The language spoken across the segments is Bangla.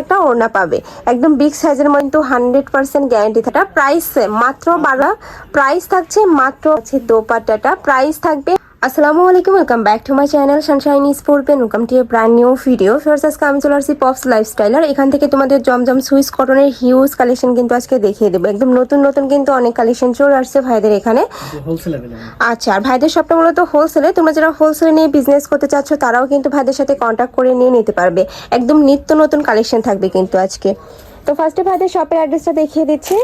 একটা ওড়না পাবে। একদম বিগ সাইজের মধ্যে কিন্তু হান্ড্রেড পার্সেন্ট গ্যারান্টি থাকা। প্রাইস মাত্র বারো প্রাইস থাকছে মাত্র হচ্ছে দোপাট্টাটা। প্রাইস থাকবে আসসালামু আলাইকুম welcome back to my channel sunshine sport pen welcome to a brand new video first আজকে আমি চলে আসছি পপস লাইফস্টাইলার এখান থেকে তোমাদের জমজম সুইস কটনের হিউজ কালেকশন কিন্তু আজকে দেখিয়ে দেবো। একদম নতুন নতুন কিন্তু অনেক কালেকশন চলে আসছে ভাইদের এখানে। আচ্ছা আর ভাইদের শপটা মূলত হোলসেলে তোমরা যারা হোলসেলে নিয়ে বিজনেস করতে চাচ্ছ তারাও কিন্তু ভাইদের সাথে কন্ট্যাক্ট করে নিয়ে নিতে পারবে। একদম নিত্য নতুন কালেকশন থাকবে কিন্তু আজকে। তো ফার্স্টে ভাইদের শপের অ্যাড্রেসটা দেখিয়ে দিচ্ছি।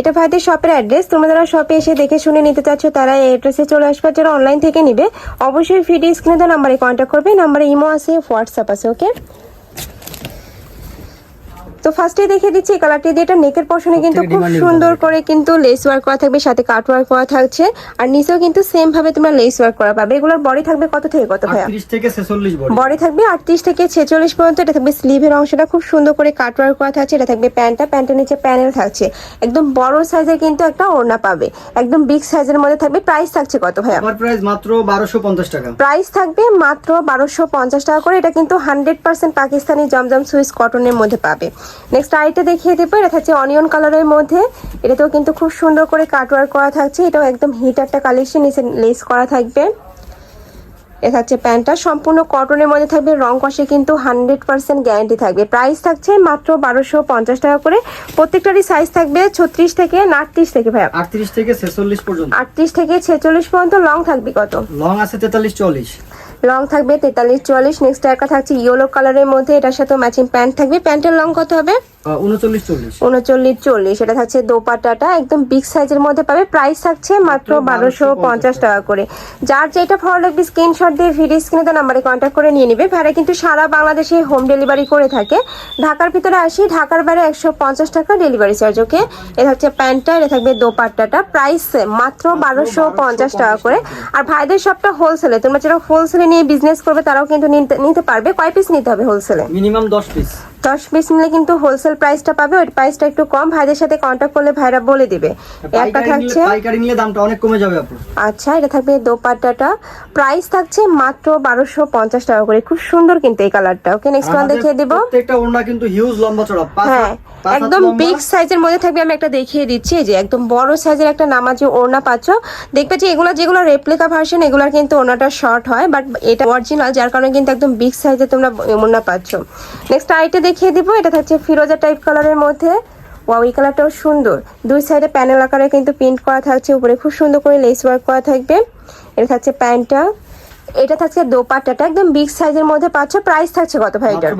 এটা ভাইদের শপের অ্যাড্রেস তোমরা যারা শপে এসে দেখে শুনে নিতে চাচ্ছ, তারা এই অ্যাড্রেসে চলে আসবে। আর যারা অনলাইন থেকে নিবে, অবশ্যই ভিডিও স্ক্রিনে তো নাম্বারে কন্ট্যাক্ট করবে। নাম্বারে ইমো আছে হোয়াটসঅ্যাপ আছে ওকে তো ফার্স্টে দেখে দিচ্ছি এই কালারটি দিয়ে এটা নেকের পশনে কিন্তু খুব সুন্দর করে কিন্তু লেস ওয়ার্ক করা থাকবে সাথে কাট ওয়ার্ক করা থাকছে। আর নিচেও কিন্তু সেম ভাবে তোমরা লেস ওয়ার্ক করা পাবে। এগুলোর বডি থাকবে কত থেকে কত ভাইয়া? 38 থেকে 46 বডি বডি থাকবে আটত্রিশ থেকে ছেচল্লিশ পর্যন্ত এটা থাকবে স্লিভের অংশটা খুব সুন্দর করে কাট ওয়ার্ক করা থাকছে এটা থাকবে প্যান্টটা প্যান্টের নিচে প্যানেল থাকছে। একদম বড় সাইজের কিন্তু একটা ওড়না পাবে। একদম বিগ সাইজের মধ্যে থাকবে। প্রাইস থাকছে কত ভাইয়া? আমার প্রাইস মাত্র 1250 টাকা। প্রাইস থাকবে মাত্র বারোশো পঞ্চাশ টাকা করে এটা কিন্তু hundred percent Pakistani Zamzam Swiss কটনের মধ্যে পাবে। নেক্সট আইটা দেখিয়ে দেবো। এটা থাকছে অনিয়ন কালারের মধ্যে। এটাতেও কিন্তু খুব সুন্দর করে কাটওয়ার্ক করা থাকছে। এটাও একদম হিট একটা কালেকশন নিচে লেস করা থাকবে। এটা থাকছে প্যান্টটা সম্পূর্ণ কটনের মধ্যে থাকবে। রং কষে কিন্তু হান্ড্রেড পার্সেন্ট গ্যারান্টি থাকবে। প্রাইস থাকছে মাত্র বারোশো পঞ্চাশ টাকা করে। প্রত্যেকটারই সাইজ থাকবে ছত্রিশ থেকে আটত্রিশ থেকে ভাইয়া। 38 থেকে 46 পর্যন্ত। আটত্রিশ থেকে ছেচল্লিশ পর্যন্ত লং থাকবে কত? লং আছে 43 40 লং থাকবে তেতাল্লিশ চুয়াল্লিশ। নেক্সট একটা থাকছে ইয়েলো কালারের মধ্যে। এটার সাথে ম্যাচিং প্যান্ট থাকবে। প্যান্টের লং কত হবে? আহ, 39 40 উনচল্লিশ চল্লিশ। এটা থাকছে দোপাট্টাটা। একদম বিগ সাইজের মধ্যে পাবে। প্রাইস থাকছে মাত্র বারোশো পঞ্চাশ টাকা করে। যার যেটা ভালো লাগবে স্ক্রিনশট দিয়ে ভিডিও স্ক্রিনে তো নাম্বারে কন্ট্যাক্ট করে নিয়ে নিবে। ভাড়া কিন্তু সারা বাংলাদেশে হোম ডেলিভারি করে থাকে। ঢাকার ভিতরে আসি। ঢাকার বাইরে একশো পঞ্চাশ টাকা ডেলিভারি চার্জ ওকে এটা হচ্ছে প্যান্টটা এটা থাকবে দোপাট্টাটা। প্রাইস মাত্র বারোশো পঞ্চাশ টাকা করে। আর ভাইদের সবটা হোলসেলে তোমরা যারা হোলসেলে নিয়ে বিজনেস করবে, তারাও কিন্তু নিতে- পারবে। কয় পিস নিতে হবে হোলসেলে মিনিমাম 10 পিস দশ পিস নিলে কিন্তু হোলসেল প্রাইসটা পাবে ওই প্রাইসটা একটু কম। ভাইদের সাথে কন্ট্যাক্ট করলে ভাইরা বলে দিবে। একটা থাকছে পাইকারি নিলে দামটা অনেক কমে যাবে আপু আচ্ছা এটা থাকবে দোপাট্টাটা। প্রাইস থাকছে মাত্র বারোশো পঞ্চাশ টাকা করে। খুব সুন্দর কিন্তু এই কালারটা ওকে নেক্সট ওয়ান দেখিয়ে দিব। প্রত্যেকটা ওড়না কিন্তু হিউজ লম্বা চড়া। পাঁচ হ্যাঁ একদম বিগ সাইজের মধ্যে থাকবে। আমি একটা দেখিয়ে দিচ্ছি। যে একদম বড় সাইজের একটা নামাজি ওড়না পাচ্ছ। দেখবে যে এগুলো যেগুলো রেপ্লিকা ভার্সন এগুলোর কিন্তু ওড়নাটা শর্ট হয় বাট এটা অরিজিনাল যার কারণে কিন্তু একদম বিগ সাইজে তোমরা ওড়না পাচ্ছ। নেক্সট আইটে দেখিয়ে দিব। এটা থাকছে ফিরোজা টাইপ কালারের মধ্যে। ওয়াও এই কালারটাও সুন্দর। দুই সাইডে প্যানেল আকারে কিন্তু প্রিন্ট করা থাকছে। উপরে খুব সুন্দর করে লেস ওয়ার্ক করা থাকবে। এটা থাকছে প্যান্টটা। এটা থাকছে দোপাট্টাটা একদম বিগ সাইজের মধ্যে পাচ্ছ প্রাইস থাকছে কত ভাই এটার?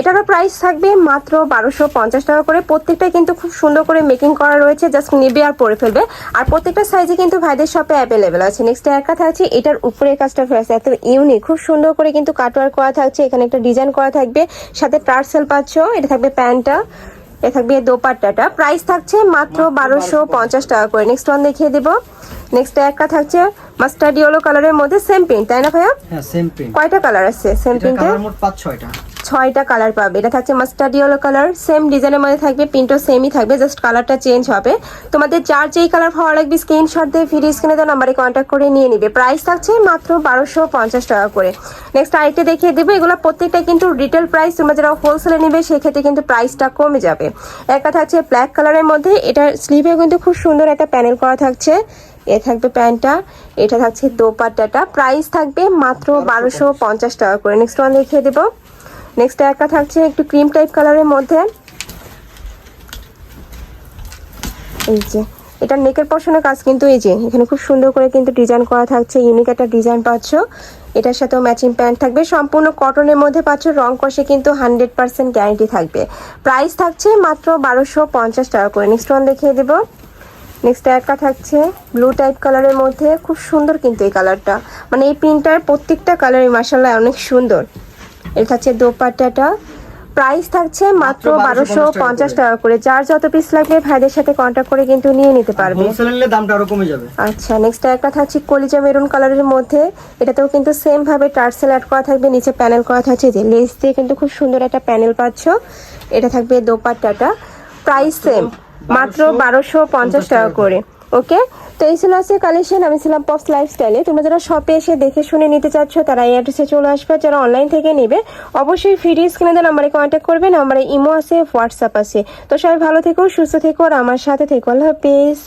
এটারও প্রাইস থাকবে মাত্র বারোশো পঞ্চাশ টাকা করে। প্রত্যেকটা কিন্তু খুব সুন্দর করে মেকিং করা রয়েছে জাস্ট নেবে আর পরে ফেলবে। আর প্রত্যেকটা সাইজে কিন্তু ভাইদের শপে অ্যাভেলেবেল আছে। নেক্সট একা থাকছে এটার উপরে কাজটা ফেরত এত ইউনিক খুব সুন্দর করে কিন্তু কাটওয়ার করা থাকছে। এখানে একটা ডিজাইন করা থাকবে সাথে টার্সেল পাচ্ছ এটা থাকবে প্যান্টটা। এটা থাকবে দোপাট্টাটা। প্রাইস থাকছে মাত্র বারোশো পঞ্চাশ টাকা করে। নেক্সট ওয়ান দেখিয়ে দেবো। নেক্সট একটা থাকছে মাস্টার্ড ইয়েলো কালারের মধ্যে সেম প্রিন্ট তাই না ভাইয়া? হ্যাঁ সেম প্রিন্ট কয়টা কালার আছে? সেম প্রিন্টে মোট 5 6টা ছয়টা কালার পাবে। এটা থাকছে মাস্টার্ড ইয়েলো কালার সেম ডিজাইনের মধ্যে থাকবে প্রিন্টও সেমই থাকবে জাস্ট কালারটা চেঞ্জ হবে। তোমাদের যার যেই কালার ভালো লাগবে স্ক্রিনশট দিয়ে ভিডিও স্ক্রিনে দেওয়া নাম্বারে কন্ট্যাক্ট করে নিয়ে নিবে। প্রাইস থাকছে মাত্র বারোশো পঞ্চাশ টাকা করে। নেক্সট আরেকটা দেখিয়ে দেবো এগুলো প্রত্যেকটা কিন্তু রিটেল প্রাইস তোমরা যারা হোলসেলে নেবে সেক্ষেত্রে কিন্তু প্রাইসটা কমে যাবে। একটা থাকছে ব্ল্যাক কালারের মধ্যে এটার স্লিভে কিন্তু খুব সুন্দর একটা প্যানেল করা থাকছে। এ থাকবে প্যান্টটা এটা থাকছে দোপাট্টাটা। প্রাইস থাকবে মাত্র বারোশো পঞ্চাশ। টাকা করে। নেক্সট ওয়ান দেখিয়ে দেবো। নেক্সট একটা থাকছে একটু ক্রিম টাইপ কালারের মধ্যে। এই যে, এটা নেকের পশনের কাজ কিন্তু এই যে, এখানে খুব সুন্দর করে কিন্তু ডিজাইন করা থাকছে ইউনিক একটা ডিজাইন পাচ্ছ। এটার সাথেও ম্যাচিং প্যান্ট থাকবে, সম্পূর্ণ কটনের মধ্যে পাচ্ছ, রং কষে কিন্তু হান্ড্রেড পার্সেন্ট গ্যারেন্টি থাকবে। প্রাইস থাকছে মাত্র বারোশো পঞ্চাশ টাকা করে। নেক্সট ওয়ান দেখিয়ে দেবো। নেক্সট একটা থাকছে ব্লু টাইপ কালারের মধ্যে, খুব সুন্দর কিন্তু এই কালারটা মানে এই প্রিন্টার প্রত্যেকটা কালারই মাসাল্লাহ অনেক সুন্দর। এটা থাকছে দোপাট্টাটা প্রাইস থাকছে মাত্র বারোশো পঞ্চাশ টাকা করে। যার যত পিস লাগবে ভাইদের সাথে কন্ট্যাক্ট করে কিন্তু নিয়ে নিতে পারবে। হোলসেল নিলে দামটা আরও কমে যাবে। আচ্ছা নেক্সট একটা থাকছে কলিজা মেরুন কালারের মধ্যে। এটাতেও কিন্তু সেম ভাবে টার্সেল অ্যাড করা থাকবে নিচে প্যানেল করা থাকছে যে লেস দিয়ে কিন্তু খুব সুন্দর একটা প্যানেল পাচ্ছ। এটা থাকবে দোপাট্টাটা। প্রাইস সেম মাত্র বারোশো পঞ্চাশ টাকা করে। ওকে? তো এই ছিল আছে কালেকশন আমি ছিলাম পপস লাইফস্টাইলে তোমরা যারা শপে এসে দেখে শুনে নিতে চাচ্ছ, তারা এই অ্যাড্রেসে চলে আসবে। যারা অনলাইন থেকে নেবে, অবশ্যই ফ্রি স্ক্রিনে দেওয়া নাম্বারে কন্ট্যাক্ট করবে নাম্বারে ইমো আছে হোয়াটসঅ্যাপ আছে। তো সবাই ভালো থেকো, সুস্থ থেকো, আর আমার সাথে থেকো। আল্লাহ হাফিজ।